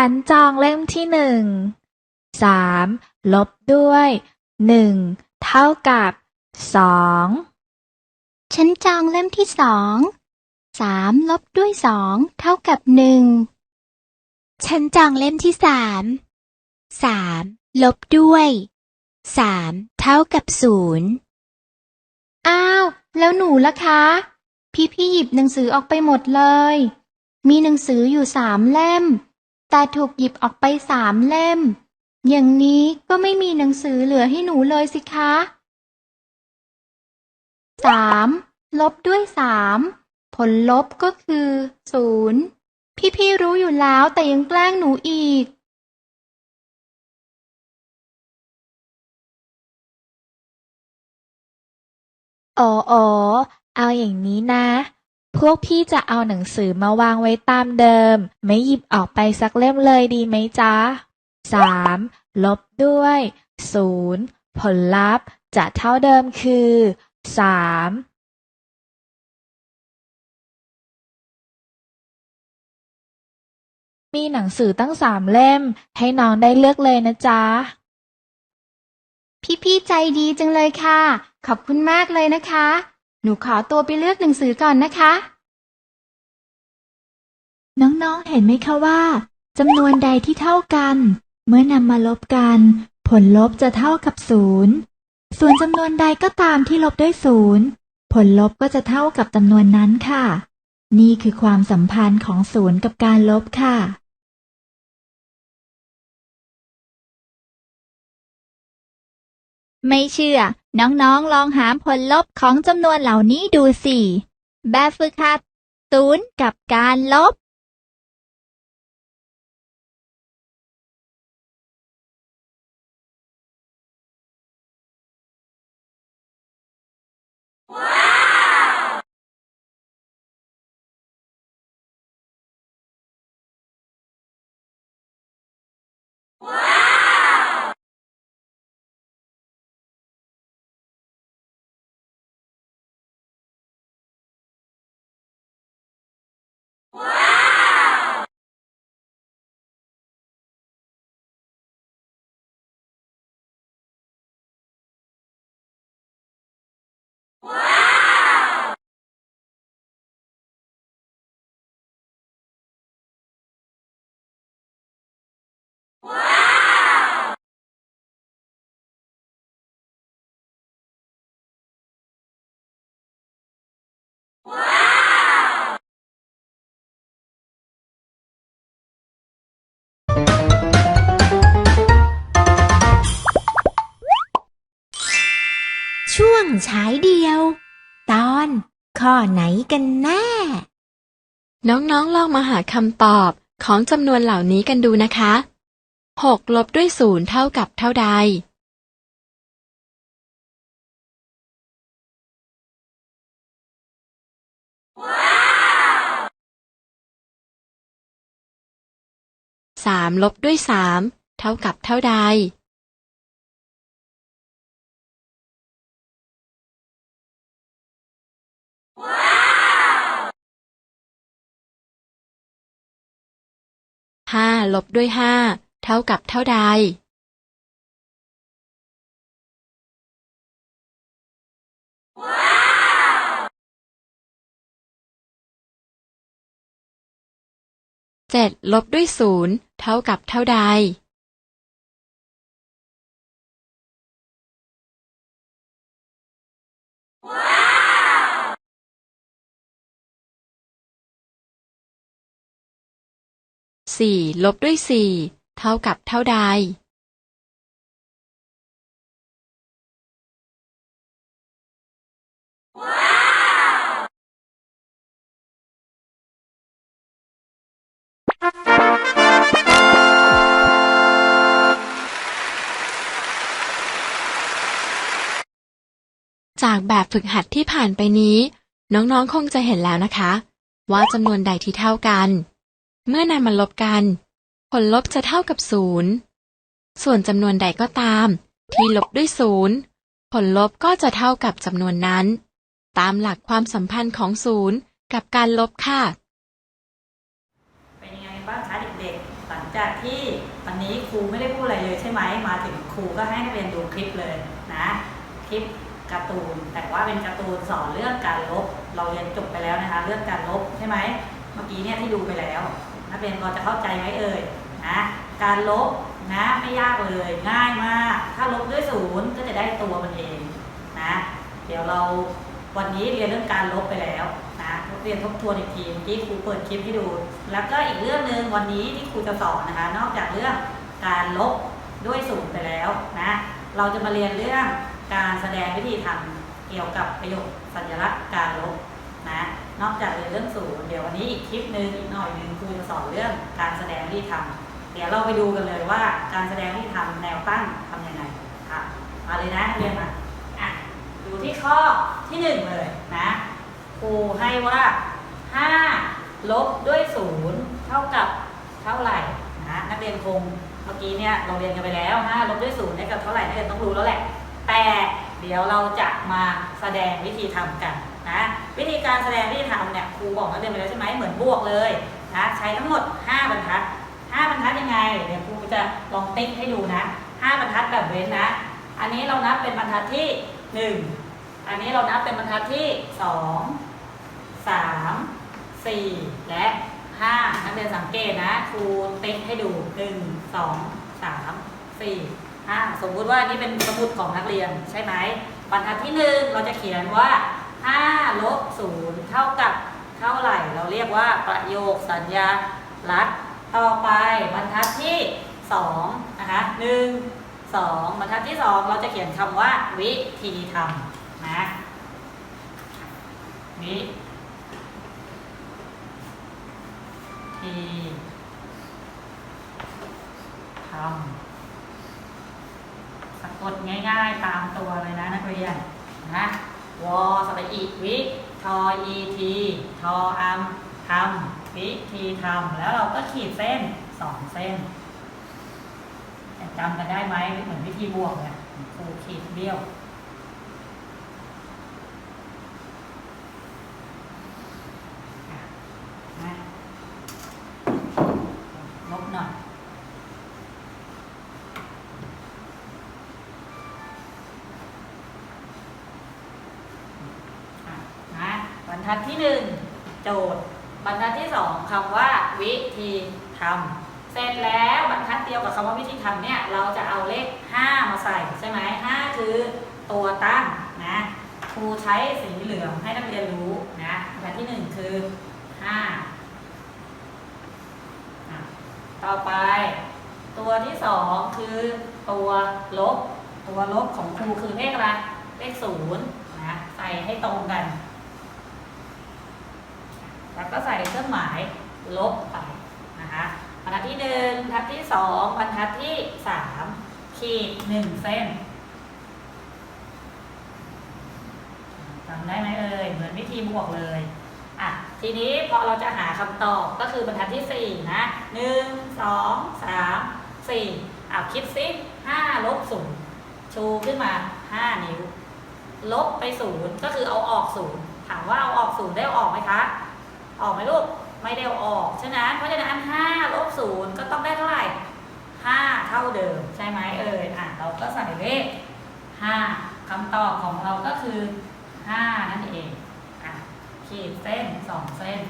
ฉันจองเล่มที่หนึ่งสามลบด้วยหนึ่งเท่ากับสองฉันจองเล่มที่สองสามลบด้วยสองเท่ากับหนึ่งฉันจองเล่มที่สามสามลบด้วยสามเท่ากับศูนย์อ้าว แล้วหนูล่ะคะ พี่พี่หยิบหนังสือออกไปหมดเลย มีหนังสืออยู่สามเล่ม แต่ถูกหยิบออกไปสามเล่ม อย่างนี้ก็ไม่มีหนังสือเหลือให้หนูเลยสิคะสามลบด้วยสามผลลบก็คือศูนย์พี่ๆรู้อยู่แล้วแต่ยังแกล้งหนูอีกอ้โอเอาอย่างนี้นะ พวกพี่จะเอาหนังสือมาวางไว้ตามเดิม ไม่หยิบออกไปสักเล่มเลยดีไหมจ๊ะสามลบด้วยศูนย์ผลลัพธ์จะเท่าเดิมคือสามมีหนังสือตั้งสามเล่ม ให้น้องได้เลือกเลยนะจ๊ะ พี่ๆใจดีจังเลยค่ะ ขอบคุณมากเลยนะคะ หนูขอตัวไปเลือกหนังสือก่อนนะคะ น้องๆ เห็นไหมคะว่าจำนวนใดที่เท่ากัน เมื่อนำมาลบกัน ผลลบจะเท่ากับศูนย์ส่วนจำนวนใดก็ตามที่ลบด้วยศูนย์ผลลบก็จะเท่ากับจำนวนนั้นค่ะ นี่คือความสัมพันธ์ของศูนย์กับการลบค่ะ ไม่เชื่อ น้องๆลองหาผลลบของจำนวนเหล่านี้ดูสิ แบบฝึกหัดศูนย์กับการลบ ช่วงฉายเดียว ตอนข้อไหนกันแน่ น้องๆ ลองมาหาคำตอบของจำนวนเหล่านี้กันดูนะคะ6ลบด้วยศูนย์เท่ากับเท่าใด สามลบด้วยสามเท่ากับเท่าใด ห้าลบด้วยห้าเท่ากับเท่าใดเจ็ดลบด้วยศูนย์เท่ากับเท่าใด สี่ลบด้วยสี่เท่ากับเท่าใด จากแบบฝึกหัดที่ผ่านไปนี้ น้องๆ คงจะเห็นแล้วนะคะ ว่าจำนวนใดที่เท่ากัน เมื่อนำมาลบกัน ผลลบจะเท่ากับศูนย์ส่วนจำนวนใดก็ตาม ที่ลบด้วยศูนย์ผลลบก็จะเท่ากับจำนวนนั้น ตามหลักความสัมพันธ์ของศูนย์กับการลบค่ะ เป็นยังไงบ้างคะเด็กๆ หลังจากที่วันนี้ครูไม่ได้พูดอะไรเลยใช่ไหม มาถึงครูก็ให้นักเรียนดูคลิปเลยนะ คลิปการ์ตูน แต่ว่าเป็นการ์ตูนสอนเรื่องการลบ เราเรียนจบไปแล้วนะคะ เรื่องการลบใช่ไหม เมื่อกี้เนี่ยที่ดูไปแล้ว นักเรียนพอจะเข้าใจไหมเอ่ยนะการลบนะไม่ยากเลยง่ายมาก ถ้าลบด้วยศูนย์ก็จะได้ตัวมันเองนะเดี๋ยวเราวันนี้เรียนเรื่องการลบไปแล้วนะเรียนทบทวนอีกทีเมื่ครูเปิดคลิปให้ดู แล้วก็อีกเรื่องหนึ่งวันนี้ที่ครูจะสอนนะคะ นอกจากเรื่องการลบด้วยศูนย์ไปแล้วนะเราจะมาเรียนเรื่องการแสดงวิธีทำเกี่ยวกับประโยคสัญลักษณ์การลบนะ นอกจากเรียนเรื่องศูนย์เดี๋ยววันนี้อีกคลิปหนึ่งอีกหน่อยหนึ่งครูจะสอนเรื่องการแสดงวิธีทำเดี๋ยวเราไปดูกันเลยว่าการแสดงวิธีทำแนวตั้งทำยังไงค่ะมาเลยนะเรียนมาอะดูที่ข้อที่หนึ่งเลยนะครูให้ว่าห้าลบด้วยศูนย์เท่ากับเท่าไหร่นะนักเรียนคงเมื่อกี้เนี่ยเราเรียนกันไปแล้วห้าลบด้วยศูนย์ได้กับเท่าไหร่นักเรียนต้องรู้แล้วแหละ แต่เดี๋ยวเราจะมาแสดงวิธีทำกันนะ วิธีการแสดงวิธีทำเนี่ยครูบอกนักเรียนไปแล้วใช่ไหมเหมือนบวกเลยนะใช้ทั้งหมด 5 บรรทัด 5 บรรทัดยังไงเดี๋ยวครูจะลองติ๊กให้ดูนะ 5 บรรทัดแบบเว้นนะ อันนี้เรานับเป็นบรรทัดที่ 1 อันนี้เรานับเป็นบรรทัดที่ 2 3 4 และ 5 นักเรียนสังเกตนะครูติ๊กให้ดู 1 2 3 4 5 สมมุติว่านี่เป็นสมุดของนักเรียนใช่ไหมบรรทัดที่ 1 เราจะเขียนว่า 5ลบ0เท่ากับเท่าไหร่ เราเรียกว่าประโยคสัญญาลักษณ์ต่อไปบรรทัดที่2นะคะ1 2บรรทัดที่ 2 เราจะเขียนคำว่าวิธีทำนะวิธีทำสะกดง่ายๆตามตัวเลยนะนักเรียนนะ วอสระอีวิทออีทีทออัมทำวิทีทำแล้วเราก็ขีดเส้นสองเส้นจำกันได้ไหมเหมือนวิธีบวกเนี่ยครูขีดเบี้ยวอะนะลบหน่อย อะนะบ รรทัดที่หนึ่งโจทย์ บรรทัดที่สองคำว่าวิธีทำเสร็จแล้วบรรทัดเดียวกับคำว่าวิธีทำเนี่ยเราจะเอาเลขห้ามาใส่ใช่ไหมห้าคือตัวตั้งนะครูใช้สีเหลืองให้นักเรียนรู้นะบรรทัดที่หนึ่งคือห้าต่อไป ตัวที่สองคือตัวลบ ตัวลบของครูคือเลขอะไรเลขศูนย์นะใส่ให้ตรงกัน แล้วก็ใส่เครื่องหมายลบไปนะคะบรรทัดที่หนึ่งบรรทัดที่สองบรรทัดที่สามขีดหนึ่งเส้นจำได้ไหมเอ่ยเหมือนวิธีบวกเลยอะทีนี้พอเราจะหาคำตอบก็คือบรรทัดที่สี่นะหนึ่งสองสามสี่อะคิดซิห้าลบศูนย์ชูขึ้นมาห้านิ้ว ลบไปศูนย์ก็คือเอาออกศูนย์ถามว่าเอาออกศูนย์ได้ออกไหมคะ ออกไหมลูกไม่ได้ออกฉะนั้นเพราะฉะนั้นห้าลบศูนย์ก็ต้องได้เท่าไหร่ห้าเท่าเดิมใช่ไหมเอ่ยอะเราก็ใส่เลขห้าคำตอบของเราก็คือห้านั่นเองอะขีดเส้นสองเส้น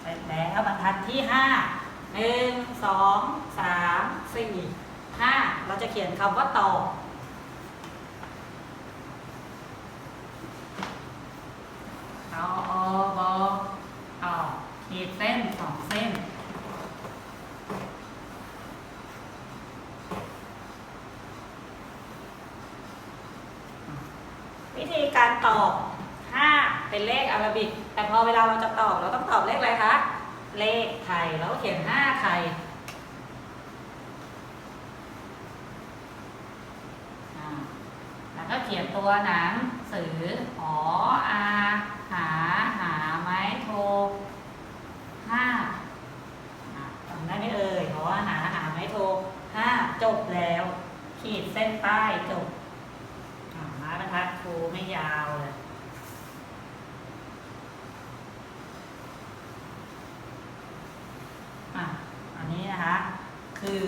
เสร็จแล้วบรรทัดที่ห้าหนึ่ง สองสามสี่ห้าเราจะเขียนคำว่าต่อ ตอบอต่อขีดเส้นสองเส้น วิธีการตอบ 5 เป็นเลขอาราบิก แต่พอเวลาเราจะตอบ เราต้องตอบเลขอะไรคะ เลขไทย เราก็เขียน 5 ไทย ตัวหนังสือหออาหาหาไม้โทห้าจำได้ไหมเอ่ยหออาหาหาไม้โทห้าจบแล้ว ขีดเส้นใต้จบมาบรรทัดครูไม่ยาวเลยอันนี้นะคะ คือ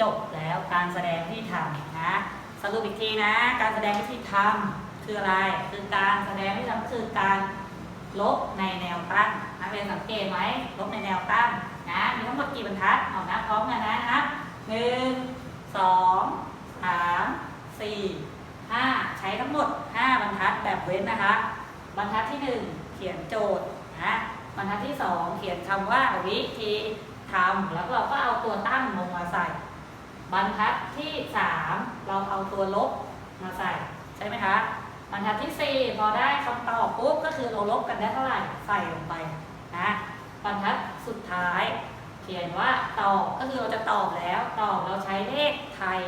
จบแล้วการแสดงที่ทำ สรุปอีกทีนะ การแสดงวิธีทำคืออะไร คือการแสดงวิธีทำคือการลบในแนวตั้งนักเรียนสังเกตไหมลบในแนวตั้งนะมีทั้งหมดกี่บรรทัดเอานะพร้อมกันนะนะหนึ่งสองสามสี่ห้าใช้ทั้งหมดห้าบรรทัดแบบเว้นนะคะ บรรทัดที่หนึ่งเขียนโจทย์นะบรรทัดที่สองเขียนคำว่าวิธีทำแล้วเราก็เอาตัวตั้งลงมาใส่ บรรทัดที่สามเราเอาตัวลบมาใส่ ใช่ไหมคะ บรรทัดที่สี่พอได้คำตอบปุ๊บก็คือเราลบกันได้เท่าไหร่ใส่ลงไปนะบรรทัดสุดท้าย เขียนว่าตอบก็คือเราจะตอบแล้วตอบเราใช้เลขไทย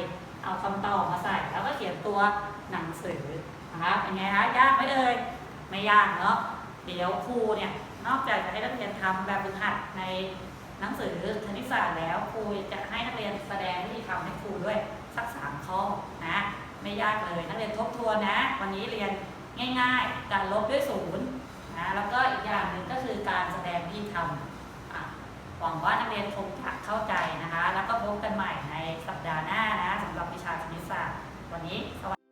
เอาคำตอบมาใส่ แล้วก็เขียนตัวหนังสือนะคะเป็นไงคะยากไหมเอ่ยไม่ยากเนาะเดี๋ยวครูเนี่ยนอกจากจะให้นักเรียนทำแบบฝึกหัดใน หนังสือคณิตศาสตร์แล้วครูจะให้นักเรียนแสดงวิธีทำให้ครูด้วยสักสามข้อนะไม่ยากเลยนักเรียนทบทวนนะ วันนี้เรียนง่าย ๆ การลบด้วยศูนย์นะแล้วก็อีกอย่างหนึ่งก็คือการแสดงวิธีทำหวังว่านักเรียนคงจะเข้าใจนะคะ แล้วก็พบกันใหม่ในสัปดาห์หน้านะสำหรับวิชาคณิตศาสตร์วันนี้สวัสดี